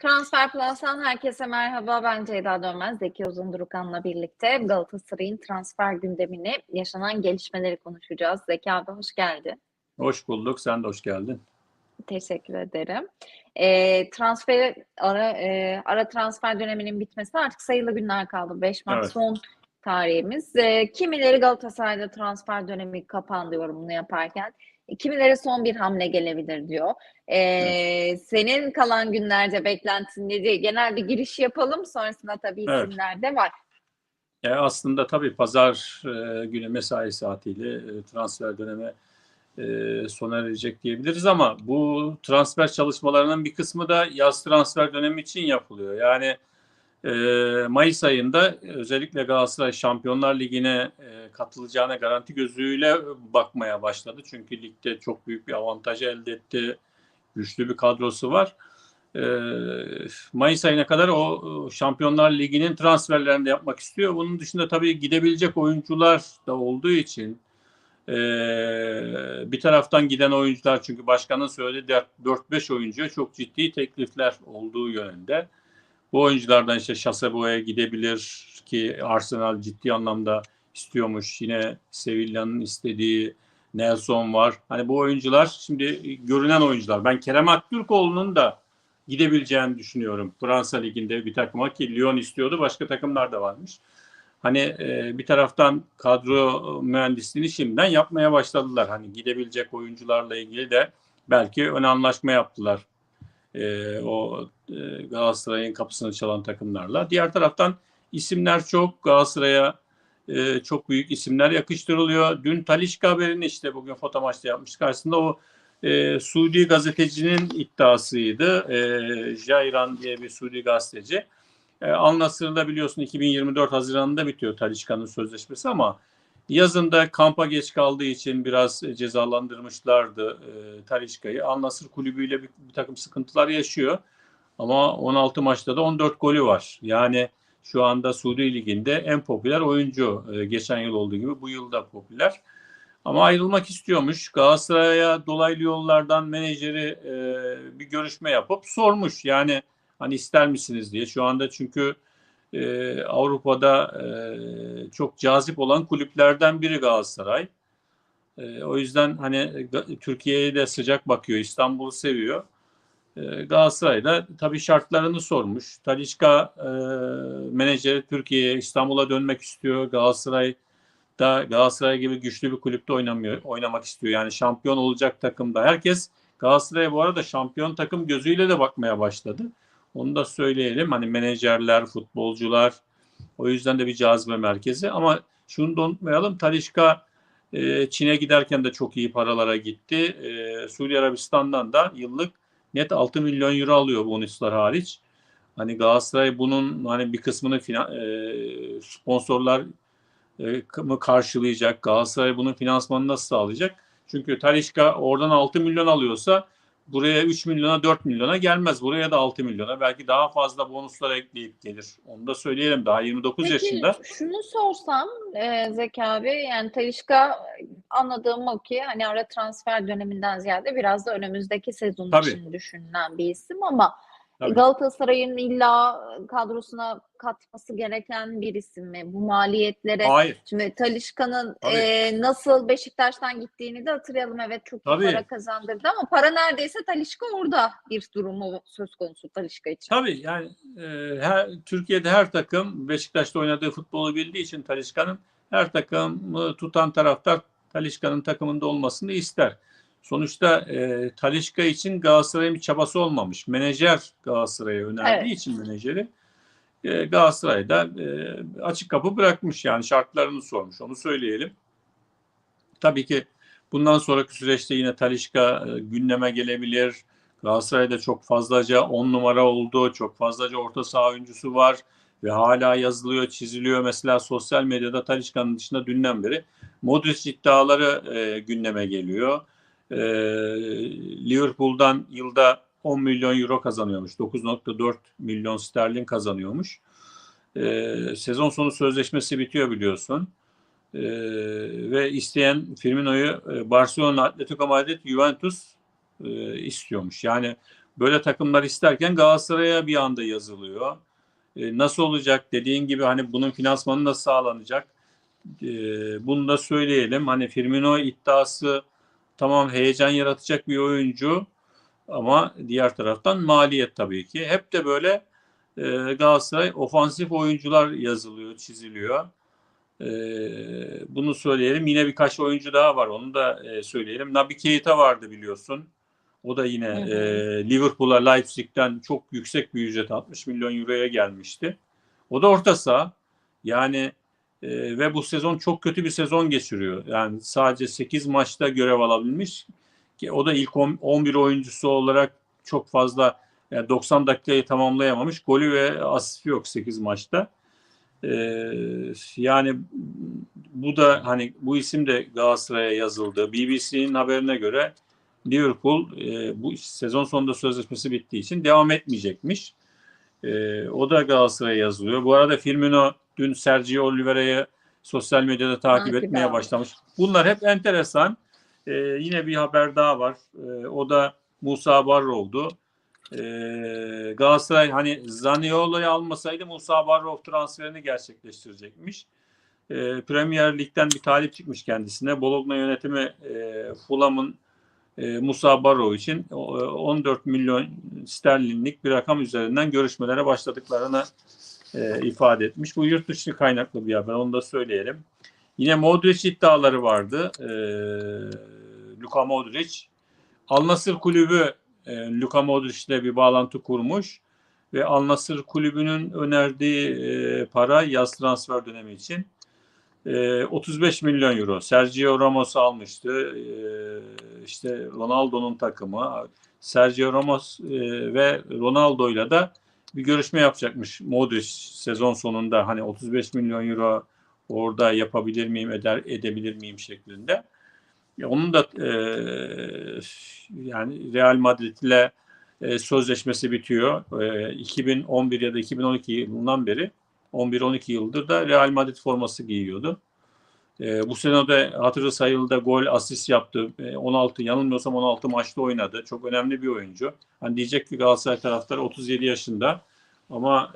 Transfer Plus'tan herkese merhaba. Ben Ceyda Dönmez, Zeki Uzundurukan'la birlikte Galatasaray'ın transfer gündemini, yaşanan gelişmeleri konuşacağız. Zeki abi hoş geldin. Hoş bulduk. Sen de hoş geldin. Teşekkür ederim. E, transfer ara, e, ara transfer döneminin bitmesine artık sayılı günler kaldı. 5 Mart Evet. son tarihimiz. E, kimileri Galatasaray'da transfer dönemi kapandı yorumunu yaparken. e, Kimileri son bir hamle gelebilir diyor. E, Senin kalan günlerde beklentin nedir? Genel bir giriş yapalım. Sonrasında tabii Evet. isimler de var. Ya aslında tabii pazar e, günü mesai saatiyle e, transfer dönemi e, sona erecek diyebiliriz ama bu transfer çalışmalarının bir kısmı da yaz transfer dönemi için yapılıyor. Yani e, Mayıs ayında özellikle Galatasaray Şampiyonlar Ligi'ne e, katılacağına garanti gözüyle bakmaya başladı. Çünkü ligde çok büyük bir avantaj elde etti. Güçlü bir kadrosu var. E, Mayıs ayına kadar o o Şampiyonlar Ligi'nin transferlerini de yapmak istiyor. Bunun dışında tabii gidebilecek oyuncular da olduğu için e, bir taraftan giden oyuncular çünkü başkanın söylediği 4-5 oyuncuya çok ciddi teklifler olduğu yönünde. Bu oyunculardan işte Şasebo'ya gidebilir ki Arsenal ciddi anlamda istiyormuş. Yine Sevilla'nın istediği Nelson var. Hani bu oyuncular şimdi görünen oyuncular. Ben Kerem Aktürkoğlu'nun da gidebileceğini düşünüyorum. Fransa Ligi'nde bir takıma ki Lyon istiyordu. Başka takımlar da varmış. Hani e, bir taraftan kadro mühendisliğini şimdiden yapmaya başladılar. Hani gidebilecek oyuncularla ilgili de belki ön anlaşma yaptılar. E, o e, Galatasaray'ın kapısını çalan takımlarla. Diğer taraftan isimler çok. Galatasaray'a e, çok büyük isimler yakıştırılıyor. Dün Talişka haberini işte bugün foto maçta yapmış. Karşısında o e, Suudi gazetecinin iddiasıydı. E, Jairan diye bir Suudi gazeteci. E, Al Nassr'da biliyorsun 2024 Haziran'da bitiyor Talişka'nın sözleşmesi ama yazında kampa geç kaldığı için biraz e, cezalandırmışlardı e, Talişka'yı. Al Nassr kulübüyle bir, bir takım sıkıntılar yaşıyor. Ama 16 maçta da 14 golü var. Yani şu anda Suudi Ligi'nde en popüler oyuncu. E, geçen yıl olduğu gibi bu yıl da popüler. Ama ayrılmak istiyormuş. Galatasaray'a dolaylı yollardan menajeri e, bir görüşme yapıp sormuş. Yani hani ister misiniz diye. Şu anda çünkü e, Avrupa'da e, çok cazip olan kulüplerden biri Galatasaray. E, o yüzden hani Ga- Türkiye'ye de sıcak bakıyor. İstanbul'u seviyor. E, Galatasaray da tabii şartlarını sormuş. Talişka e, menajeri Türkiye'ye, İstanbul'a dönmek istiyor. Galatasaray da Galatasaray gibi güçlü bir kulüpte oynamıyor, oynamak istiyor. Yani şampiyon olacak takımda. Herkes Galatasaray'a bu arada şampiyon takım gözüyle de bakmaya başladı. Onu da söyleyelim. Hani menajerler, futbolcular o yüzden de bir cazibe merkezi. Ama şunu da unutmayalım. Talişka e, Çin'e giderken de çok iyi paralara gitti. E, Suudi Arabistan'dan da yıllık net 6 milyon euro alıyor bonuslar hariç. Hani Galatasaray bunun hani bir kısmını finan, e, sponsorlar e, mı karşılayacak? Galatasaray bunun finansmanını nasıl sağlayacak? Çünkü Talişka oradan 6 milyon alıyorsa buraya 3 milyona 4 milyona gelmez. Buraya da 6 milyona belki daha fazla bonuslar ekleyip gelir. Onu da söyleyelim daha 29 Peki yaşında. şunu sorsam e, Zeki abi yani Talişka anladığım o ki hani ara transfer döneminden ziyade biraz da önümüzdeki sezon Tabii. için düşünülen bir isim ama Tabii. Galatasaray'ın illa kadrosuna katması gereken bir isim mi? Bu maliyetlere Hayır. Şimdi Talişka'nın e, nasıl Beşiktaş'tan gittiğini de hatırlayalım. Evet çok Tabii. para kazandırdı ama para neredeyse Talişka orada bir durumu söz konusu Talişka için. Tabii yani e, her, Türkiye'de her takım Beşiktaş'ta oynadığı futbolu bildiği için Talişka'nın her takımı tutan taraftar Talişka'nın takımında olmasını ister. Sonuçta e, Talişka için Galatasaray'ın bir çabası olmamış. Menajer Galatasaray'a önerdiği Evet. için menajeri e, Galatasaray'da e, açık kapı bırakmış yani şartlarını sormuş onu söyleyelim. Tabii ki bundan sonraki süreçte yine Talişka e, gündeme gelebilir. Galatasaray'da çok fazlaca 10 numara oldu, çok fazlaca orta saha oyuncusu var ve hala yazılıyor, çiziliyor. Mesela sosyal medyada Talişka'nın dışında dünden beri Modric iddiaları e, gündeme geliyor. E, Liverpool'dan yılda 10 milyon euro kazanıyormuş. 9.4 milyon sterlin kazanıyormuş. E, sezon sonu sözleşmesi bitiyor biliyorsun. E, ve isteyen Firmino'yu e, Barcelona, Atletico Madrid, Juventus e, istiyormuş. Yani böyle takımlar isterken Galatasaray'a bir anda yazılıyor. E, nasıl olacak dediğin gibi hani bunun finansmanı nasıl sağlanacak? E, bunu da söyleyelim. Hani Firmino iddiası tamam heyecan yaratacak bir oyuncu ama diğer taraftan maliyet tabii ki. Hep de böyle e, Galatasaray ofansif oyuncular yazılıyor, çiziliyor. E, bunu söyleyelim. Yine birkaç oyuncu daha var. Onu da e, söyleyelim. Nabi Keita vardı biliyorsun. O da yine e, Liverpool'a Leipzig'ten çok yüksek bir ücret 60 milyon euroya gelmişti. O da orta saha. Yani e, ve bu sezon çok kötü bir sezon geçiriyor. Yani sadece 8 maçta görev alabilmiş. Ki o da ilk on- 11 oyuncusu olarak çok fazla yani 90 dakikayı tamamlayamamış. Golü ve asisti yok 8 maçta. Ee, yani bu da hani bu isim de Galatasaray'a yazıldı. BBC'nin haberine göre Liverpool e, bu sezon sonunda sözleşmesi bittiği için devam etmeyecekmiş. E, o da Galatasaray'a yazılıyor. Bu arada Firmino dün Sergio Oliveira'yı sosyal medyada takip Takip etmeye almış. başlamış. Bunlar hep enteresan. E, yine bir haber daha var. E, o da Musa Barro'ydu. E, Galatasaray hani Zaniolo'yu almasaydı Musa Barrow transferini gerçekleştirecekmiş. E, Premier Lig'den bir talip çıkmış kendisine. Bologna yönetimi e, Fulham'ın e, Musa Barrow için e, 14 milyon sterlinlik bir rakam üzerinden görüşmelere başladıklarını e, ifade etmiş. Bu yurt dışı kaynaklı bir haber. Onu da söyleyelim. Yine Modric iddiaları vardı. E, Luka Modric. Al kulübü e, Luka Modric ile bir bağlantı kurmuş ve Al kulübünün önerdiği e, para yaz transfer dönemi için e, 35 milyon euro. Sergio Ramos almıştı. E, işte Ronaldo'nun takımı. Sergio Ramos e, ve Ronaldo'yla da bir görüşme yapacakmış Modric sezon sonunda hani 35 milyon euro orada yapabilir miyim eder edebilir miyim şeklinde. Ya onun da e, yani Real Madrid ile e, sözleşmesi bitiyor. E, 2011 ya da 2012 yılından beri 11-12 yıldır da Real Madrid forması giyiyordu. E, bu sene de hatırı sayılı da gol asist yaptı. E, 16 yanılmıyorsam 16 maçta oynadı. Çok önemli bir oyuncu. Hani diyecek ki Galatasaray taraftarı 37 yaşında ama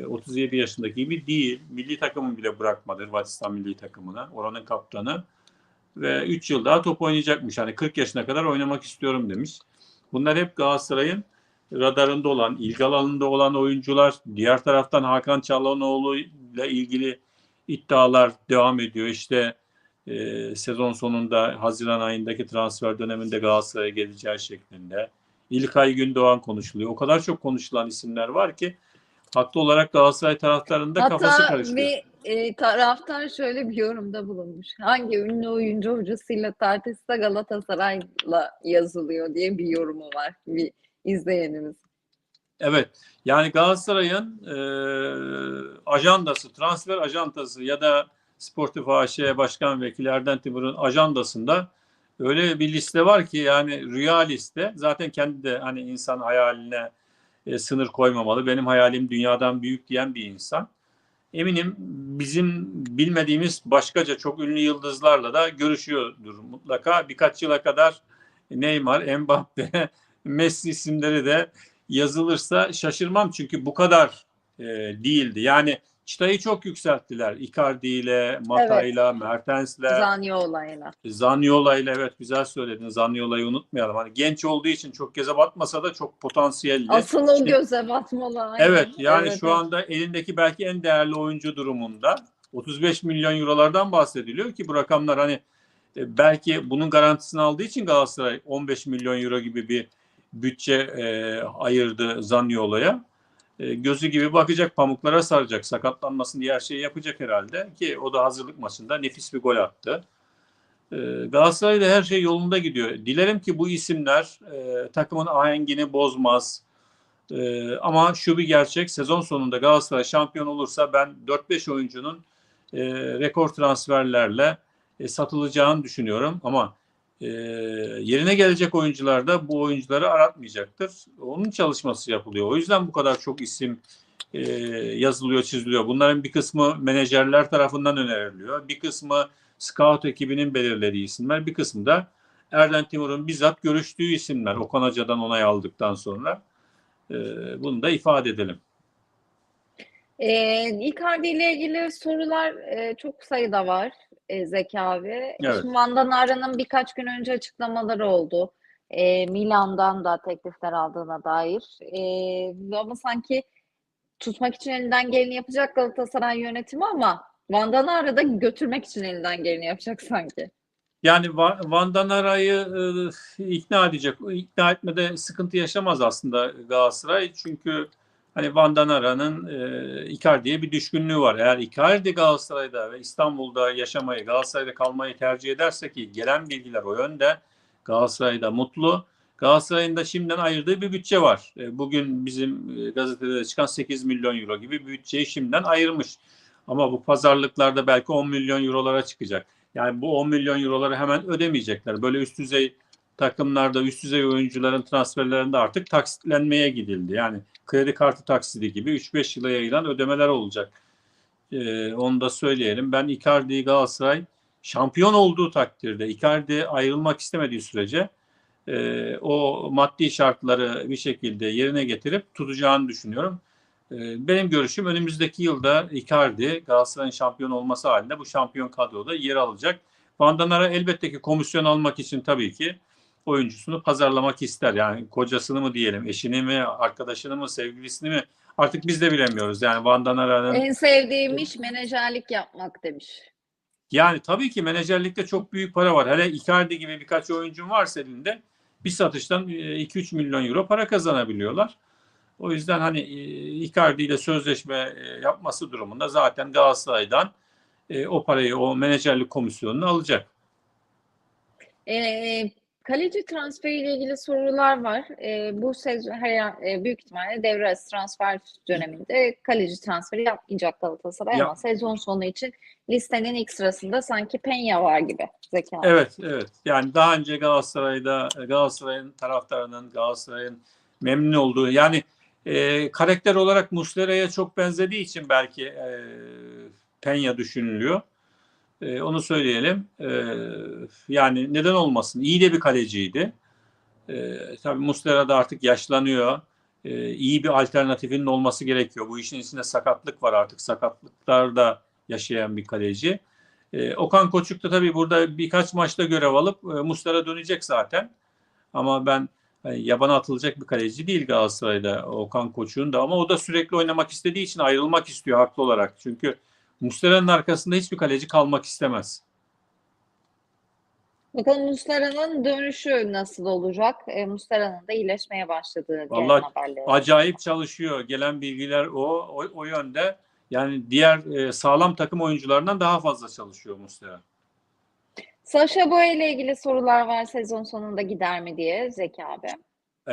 e, 37 yaşındaki gibi değil. Milli takımı bile bırakmadı Hırvatistan milli takımına. Oranın kaptanı. Ve 3 yıl daha top oynayacakmış. Hani 40 yaşına kadar oynamak istiyorum demiş. Bunlar hep Galatasaray'ın radarında olan, ilgi alanında olan oyuncular. Diğer taraftan Hakan Çalhanoğlu ile ilgili iddialar devam ediyor. İşte e, sezon sonunda Haziran ayındaki transfer döneminde Galatasaray'a geleceği şeklinde. İlkay Gündoğan konuşuluyor. O kadar çok konuşulan isimler var ki haklı olarak Galatasaray taraftarında kafası Hatta karışıyor. bir e, taraftar şöyle bir yorumda bulunmuş. Hangi ünlü oyuncu hocasıyla tartışsa Galatasaray'la yazılıyor diye bir yorumu var bir izleyenimiz. Evet. Yani Galatasaray'ın e, ajandası, transfer ajandası ya da Sportif AŞ Başkan Vekili Erden Timur'un ajandasında öyle bir liste var ki yani rüya liste. Zaten kendi de hani insan hayaline e, sınır koymamalı. Benim hayalim dünyadan büyük diyen bir insan. Eminim bizim bilmediğimiz başkaca çok ünlü yıldızlarla da görüşüyordur mutlaka. Birkaç yıla kadar Neymar, Mbappe, Messi isimleri de yazılırsa şaşırmam çünkü bu kadar e, değildi. Yani çıtayı çok yükselttiler. Icardi ile, Mata'yla, Mertens'le, Zaniolo'yla. Zaniola'yla evet güzel söyledin. Zaniola'yı unutmayalım. Hani genç olduğu için çok göze batmasa da çok potansiyelli. Asıl o göze batmalı. aynen. Evet yani Evet, şu evet. anda elindeki belki en değerli oyuncu durumunda 35 milyon eurolardan bahsediliyor ki bu rakamlar hani e, belki bunun garantisini aldığı için Galatasaray 15 milyon euro gibi bir bütçe e, ayırdı Zaniolo'ya. E, gözü gibi bakacak, pamuklara saracak, sakatlanmasın diye her şeyi yapacak herhalde ki o da hazırlık maçında nefis bir gol attı. E, Galatasaray'da her şey yolunda gidiyor. Dilerim ki bu isimler e, takımın ahengini bozmaz. E, ama şu bir gerçek, sezon sonunda Galatasaray şampiyon olursa ben 4-5 oyuncunun e, rekor transferlerle e, satılacağını düşünüyorum. Ama e, yerine gelecek oyuncular da bu oyuncuları aratmayacaktır. Onun çalışması yapılıyor. O yüzden bu kadar çok isim e, yazılıyor, çiziliyor. Bunların bir kısmı menajerler tarafından öneriliyor. Bir kısmı scout ekibinin belirlediği isimler. Bir kısmı da Erden Timur'un bizzat görüştüğü isimler Okan Hoca'dan onay aldıktan sonra. E, bunu da ifade edelim. E, Icardi ile ilgili sorular e, çok sayıda var e, Zeki abi. Evet. Şimdi Van Danara'nın birkaç gün önce açıklamaları oldu. E, Milan'dan da teklifler aldığına dair. E, ama sanki tutmak için elinden geleni yapacak Galatasaray yönetimi ama Van Danara da götürmek için elinden geleni yapacak sanki. Yani Va- Van Danara'yı e, ikna edecek. İkna etmede sıkıntı yaşamaz aslında Galatasaray. Çünkü hani Van Danara'nın e, Icardi'ye bir düşkünlüğü var. Eğer Icardi Galatasaray'da ve İstanbul'da yaşamayı, Galatasaray'da kalmayı tercih ederse ki gelen bilgiler o yönde Galatasaray'da mutlu. Galatasaray'ın da şimdiden ayırdığı bir bütçe var. E, Bugün bizim e, gazetede de çıkan 8 milyon euro gibi bir bütçeyi şimdiden ayırmış. Ama bu pazarlıklarda belki 10 milyon eurolara çıkacak. Yani bu 10 milyon euroları hemen ödemeyecekler. Böyle üst düzey takımlarda üst düzey oyuncuların transferlerinde artık taksitlenmeye gidildi. Yani kredi kartı taksidi gibi 3-5 yıla yayılan ödemeler olacak. Ee, onu da söyleyelim. Ben Icardi'yi Galatasaray şampiyon olduğu takdirde Icardi ayrılmak istemediği sürece e, o maddi şartları bir şekilde yerine getirip tutacağını düşünüyorum. E, benim görüşüm önümüzdeki yılda Icardi Galatasaray'ın şampiyon olması halinde bu şampiyon kadroda yer alacak. Van Danara elbette ki komisyon almak için tabii ki oyuncusunu pazarlamak ister. Yani kocasını mı diyelim, eşini mi, arkadaşını mı, sevgilisini mi artık biz de bilemiyoruz. Yani Van Danara'nın En sevdiğim iş menajerlik yapmak demiş. yani tabii ki menajerlikte çok büyük para var. Hele Icardi gibi birkaç oyuncun varsa elinde bir satıştan e, 2-3 milyon euro para kazanabiliyorlar. O yüzden hani e, Icardi ile sözleşme e, yapması durumunda zaten Galatasaray'dan e, o parayı, o menajerlik komisyonunu alacak. Ee, kaleci transferiyle ilgili sorular var. Ee, bu sezon her, e, büyük ihtimalle devre arası transfer döneminde kaleci transferi yapmayacak Galatasaray Yap- ama sezon sonu için listenin ilk sırasında sanki Penya var gibi Zeki abi. Evet, evet. Yani daha önce Galatasaray'da Galatasaray'ın taraftarının Galatasaray'ın memnun olduğu yani e, karakter olarak Muslera'ya çok benzediği için belki e, Penya düşünülüyor. E, onu söyleyelim. E, yani neden olmasın? İyi de bir kaleciydi. E, tabii Muslera da artık yaşlanıyor. E, iyi bir alternatifinin olması gerekiyor. Bu işin içinde sakatlık var artık. Sakatlıklarda yaşayan bir kaleci. E, Okan Koçuk da tabii burada birkaç maçta görev alıp e, Muslera dönecek zaten. Ama ben hani yabana atılacak bir kaleci değil Galatasaray'da Okan Koçuk'un da ama o da sürekli oynamak istediği için ayrılmak istiyor haklı olarak. Çünkü Muslera'nın arkasında hiçbir kaleci kalmak istemez. Bakalım Muslera'nın dönüşü nasıl olacak? E, Muslera'nın da iyileşmeye başladığı gelen Vallahi haberleri. Acayip çalışıyor. Gelen bilgiler o o, o yönde. Yani diğer e, sağlam takım oyuncularından daha fazla çalışıyor Muslera. Sasha Boye ile ilgili sorular var sezon sonunda gider mi diye Zeki abi. Ee,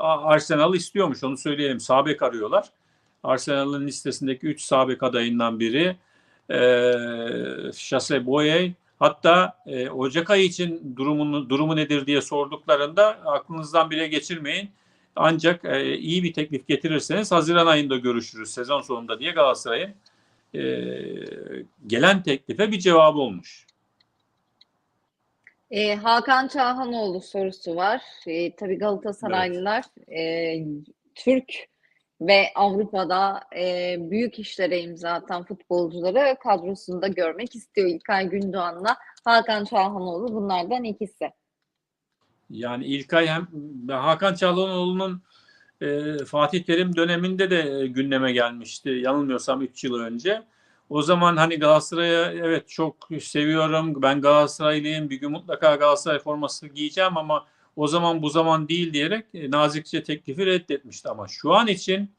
Arsenal istiyormuş onu söyleyelim. Sabek arıyorlar. Arsenal'ın listesindeki 3 sabek adayından biri ee, Şase Boye. Hatta e, Ocak ayı için durumunu durumu nedir diye sorduklarında aklınızdan bile geçirmeyin. Ancak e, iyi bir teklif getirirseniz Haziran ayında görüşürüz sezon sonunda diye Galatasaray'ın e, gelen teklife bir cevabı olmuş. E, Hakan Çağhanoğlu sorusu var. E, tabii Galatasaraylılar e, Türk ve Avrupa'da e, büyük işlere imza atan futbolcuları kadrosunda görmek istiyor. İlkay Gündoğan'la Hakan Çağhanoğlu bunlardan ikisi. Yani İlkay hem Hakan Çalhanoğlu'nun e, Fatih Terim döneminde de gündeme gelmişti. Yanılmıyorsam 3 yıl önce. O zaman hani Galatasaray'a evet çok seviyorum. Ben Galatasaraylıyım. Bir gün mutlaka Galatasaray forması giyeceğim ama o zaman bu zaman değil diyerek e, nazikçe teklifi reddetmişti. Ama şu an için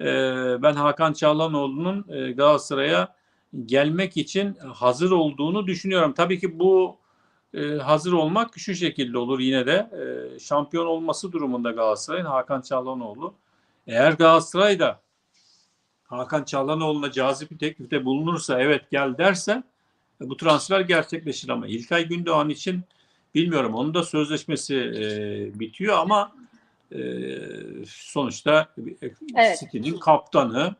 e, ben Hakan Çalhanoğlu'nun e, Galatasaray'a gelmek için hazır olduğunu düşünüyorum. Tabii ki bu hazır olmak şu şekilde olur yine de şampiyon olması durumunda Galatasaray'ın Hakan Çalhanoğlu. Eğer Galatasaray da Hakan Çalhanoğlu'na cazip bir teklifte bulunursa evet gel derse bu transfer gerçekleşir ama İlkay Gündoğan için bilmiyorum onun da sözleşmesi e, bitiyor ama e, sonuçta e, Evet. City'nin kaptanı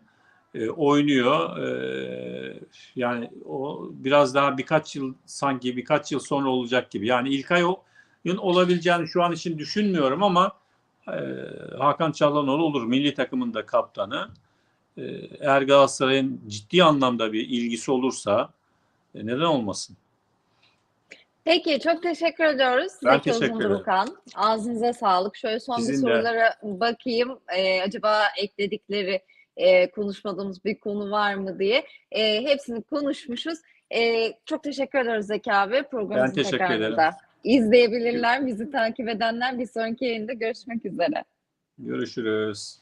e, oynuyor. E, yani o biraz daha birkaç yıl sanki birkaç yıl sonra olacak gibi. Yani İlkay o olabileceğini şu an için düşünmüyorum ama e, Hakan Çalhanoğlu olur milli takımın da kaptanı. E, eğer Galatasaray'ın ciddi anlamda bir ilgisi olursa e, neden olmasın? Peki çok teşekkür ediyoruz. Ben Zeki teşekkür ederim. Uzundurukan. Ağzınıza sağlık. Şöyle son bir Sizin de. sorulara bakayım. Ee, acaba ekledikleri e, konuşmadığımız bir konu var mı diye. E, hepsini konuşmuşuz. E, çok teşekkür ediyoruz Zeki abi. Programımızın Ben teşekkür ederim. izleyebilirler. Bizi takip edenler bir sonraki yayında görüşmek üzere. Görüşürüz.